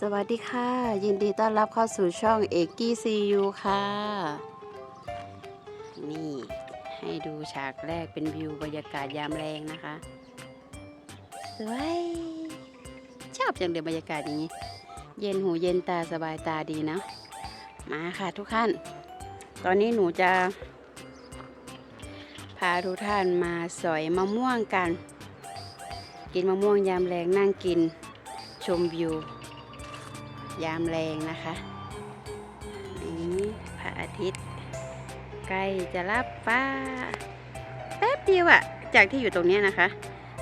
สวัสดีค่ะ ยินดีต้อนรับเข้าสู่ช่องเอกกี้ซียูค่ะ นี่ให้ดูฉากแรกเป็นวิวบรรยากาศยามแรงนะคะ สวย ชอบจังเลยบรรยากาศอย่างนี้ เย็นหูเย็นตาสบายตาดีนะ มาค่ะทุกท่าน ตอนนี้หนูจะ พาทุกท่านมาสอยมะม่วงกัน กินมะม่วงยามแรงนั่งกินชมวิว ยามแรงนะคะนี่พระอาทิตย์ ใกล้จะรับฟ้าแป๊บเดียวอะจากที่อยู่ตรงนี้นะคะ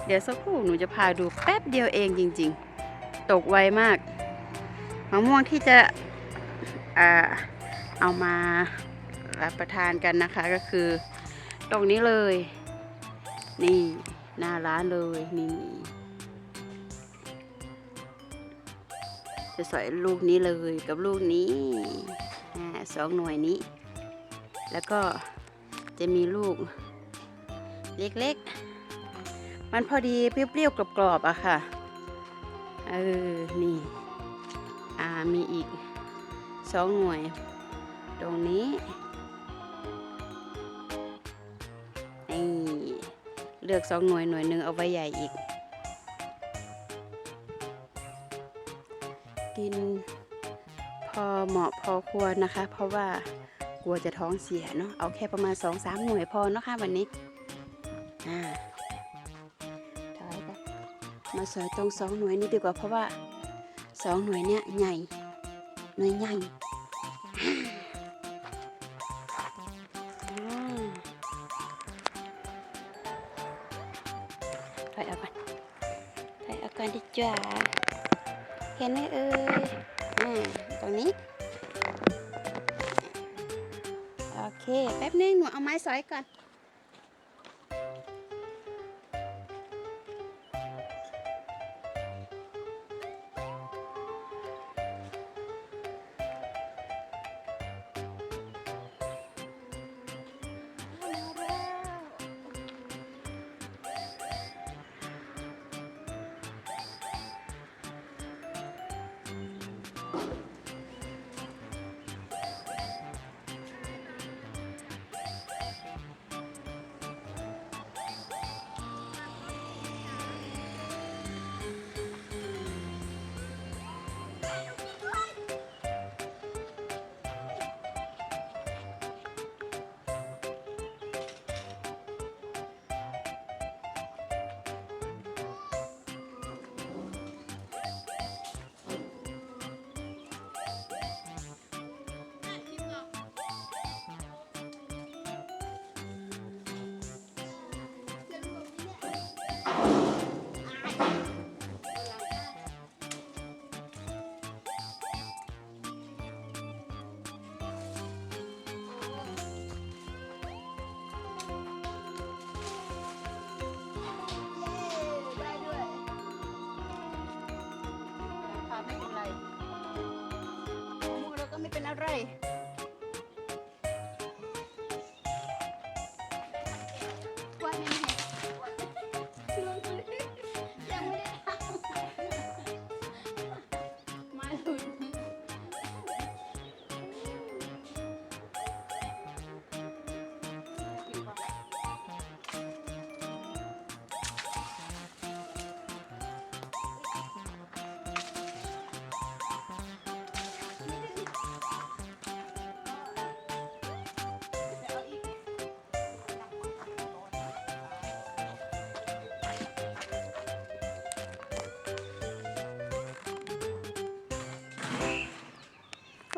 เดี๋ยวสักครู่หนูจะพาดูแป๊บเดียวเองจริง ๆ ตกไวมากมะม่วงที่จะเอามารับประทานกันนะคะก็คือ ตรงนี้เลย นี่หน้าร้านเลยนี่ จะสอยลูกนี้เลยกับลูกนี้สองหน่วยนี้ แล้วก็จะมีลูก เล็กๆ มันพอดีเปรี้ยวๆกรอบๆอะค่ะ เออ นี่ อ่า มีอีกสองหน่วย ตรงนี้นี่เลือกสองหน่วยหน่วยหนึ่งเอาไว้ใหญ่อีก กิน พอเหมาะพอควรนะคะ เพราะว่ากลัวจะท้องเสียเนาะเอาแค่ประมาณสองสามหน่วยพอเนาะค่ะวันนี้อ่าถอยไปมาสอยตรงสองหน่วยนี้ดีกว่าเพราะว่าสองหน่วยเนี้ยใหญ่หน่วยใหญ่ถอยเอาก่อนถอยเอาก่อนดีจ้า เห็นไหมเอ่ยอ่าตรงนี้ โอเค แป๊บนึงหนูเอาไม้สอยก่อน เป็นอะไร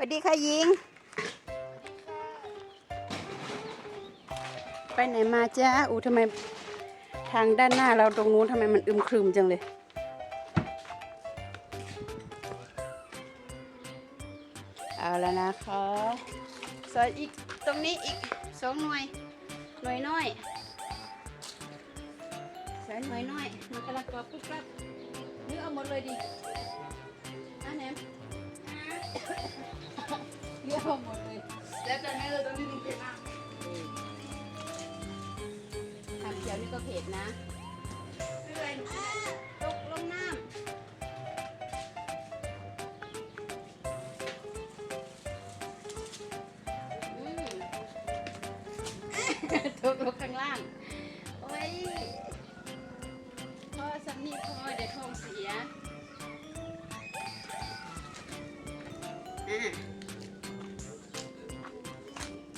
วัสดีค่ะยิง ไปไหนมาจ้าอูทำไมทางด้านหน้าเราตรงนู้นทำไมมันอึมครึมจังเลย เอาแล้วนะคะสอยอีกตรงนี้อีกสองหน่วยหน่วยน้อยสอยหน่วยน้อยมันกำลังกรอบปุ๊บปั๊บนึกเอาหมดเลยดิอันแหนม เยี่ยมหมดเลยแล้วแตอนนี้เราต้องมีเผ็ดมากทำเจียวนี่ก็เผ็ดนะเรื่อยตกลงน้ำตกลงข้างล่าง โอ้ยพ่อสำนีพ่อเดี๋ยวท้องเสีย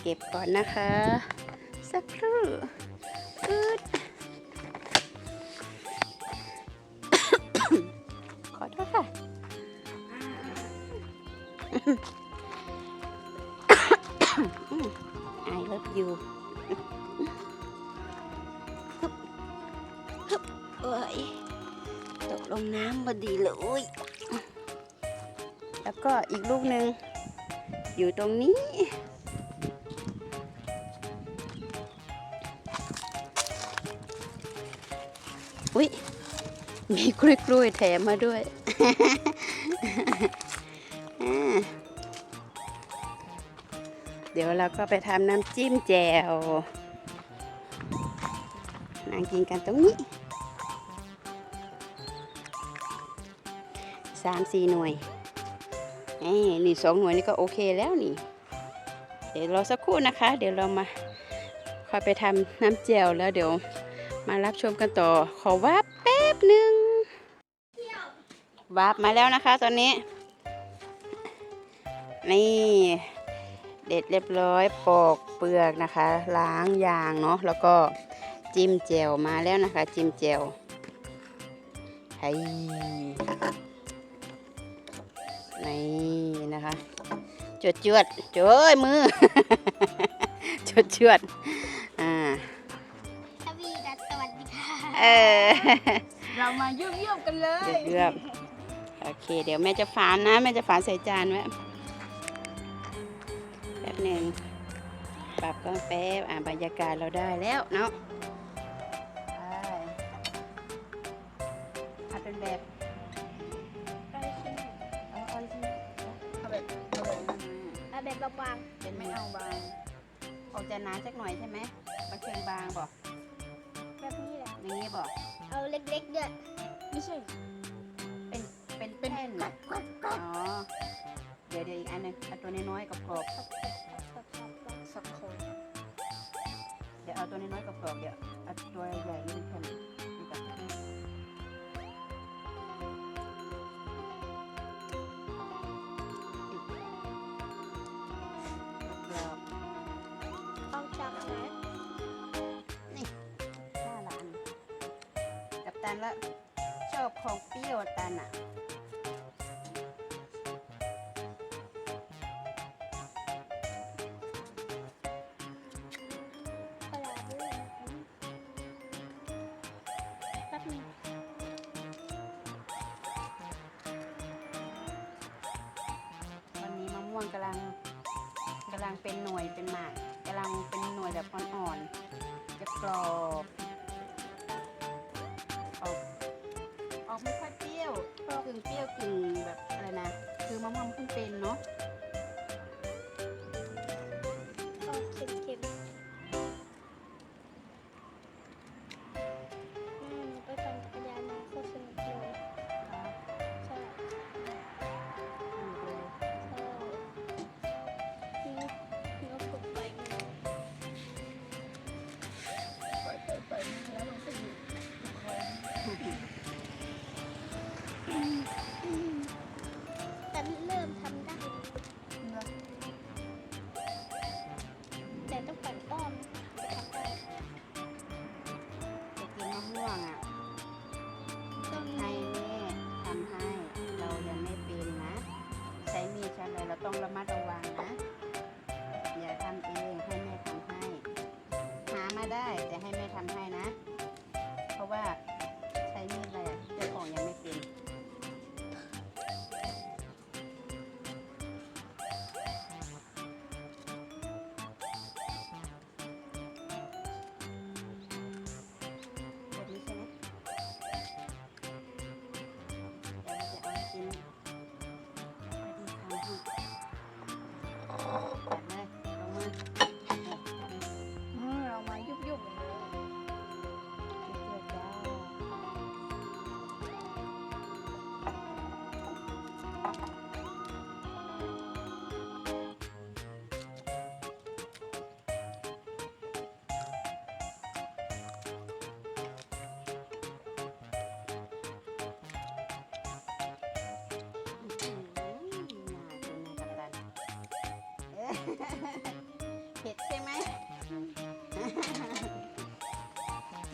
ก็บก่อนนะคะ สักครู่อึดขอโทษค่ะ I love you ฮึบฮึบเอ้ยตกลงน้ำพอดีเลยแล้วก็อีกลูกหนึ่งอยู่ตรงนี้ มีกล้วยกล้วยๆแถมมาด้วยเดี๋ยวเราก็ไปทำน้ำจิ้มแจ่วนั่งกินกันตรงนี้สามสี่หน่วยนี่สองหน่วยนี่ก็โอเคแล้วนี่ เดี๋ยวรอสักครู่นะคะ เดี๋ยวเรามาคอยไปทำน้ำแจ่วแล้วเดี๋ยวมารับชมกันต่อขอวับ แป๊บหนึ่งวับมาแล้วนะคะตอนนี้ นี่ เด็ดเรียบร้อยปอกเปลือกนะคะ ล้างยางเนาะแล้วก็จิ้มแจ่วมาแล้วนะคะ จิ้มแจ่วไฮ้นี่นะคะจวดจวดจ้ยมือจวดจวดอ่า เออเรามายุ่มๆกันเลยเลือกๆโอเค เดี๋ยวแม่จะฝานนะ แม่จะฝานใส่จานไว้แป๊บหนึ่งปรับก็แป๊บอ่าบรรยากาศเราได้แล้วเนาะไปเอาเป็นแบบเอาเอาสิเอาแบบเอาแบบนั้นมาเอาแบบบางเป็นไม่เอาบางออกจะหนาสักหน่อยใช่ไหมบางเชิงบางบอกๆแบบ นี้แหละอย่างนี้บอกเอาเล็กๆด้วยไม่ใช่ เป็นเป็นเป็นแผ่นน่ะอ๋อเดี๋ยวเดี๋ยวอีกอันหนึงเอาตัวน้อยๆกับกรอบสักคนเดี๋ยวเอาตัวน้อยๆกับกรอบเดี๋ยวเอาตัวใหญ่นี่เป็นแผ่นนี่กับก อบของเปรี้ยวตันอะกระดาด้วยแป๊บนึงตอนนี้มะม่วงกำลังกำลังเป็นหน่วยเป็นหมากกำลังเป็นหน่วยแบบอ่อนๆจะกรอบ ออกไม่ค่อยเปรี้ยวกึ่งเปรี้ยวกึ่งแบบอะไรนะ คือมะม่วงเพิ่งเป็นเนาะ ได้แต่ให้แม่ทำให้นะ เพราะว่าใช้มีดอะไรเจ้าของยังไม่เป็นแบบนี้ใช่ไหมเดี๋ยวจะเอาชิ้นพอดีคำ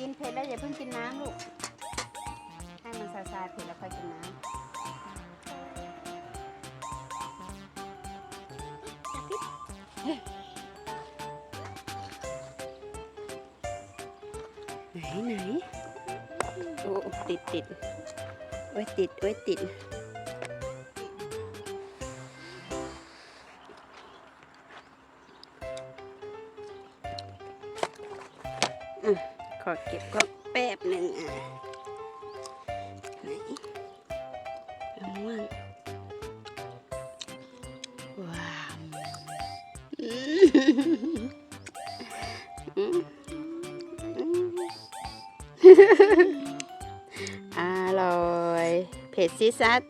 นเผ็ดแล้วอย่าเพิ่งกินน้ำลูก ให้มันซาซาๆเผ็ดแล้วค่อยกินน้ำไหนไหนโอ้ติดติดโอ้ยติดโอ้ยติด อเก็บก็แป๊บหนึ่งอะไหนมะม่วงว้าวอืมอืมอืมอร่อย เผ็ดซิซัด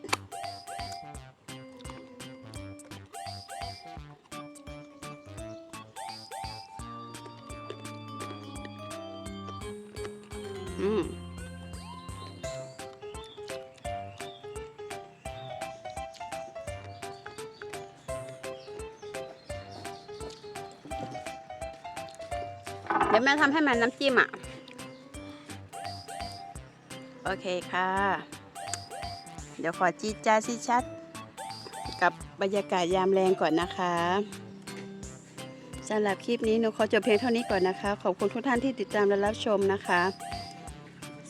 อืมเดี๋ยวแม่ทำให้มันน้ำจิ้มอะ โอเคค่ะ เดี๋ยวขอจีจ้าซิชัด กับบรรยากาศยามแรงก่อนนะคะสำหรับคลิปนี้หนูขอจบเพียงเท่านี้ก่อนนะคะ ขอบคุณทุกท่านที่ติดตามและรับชมนะคะ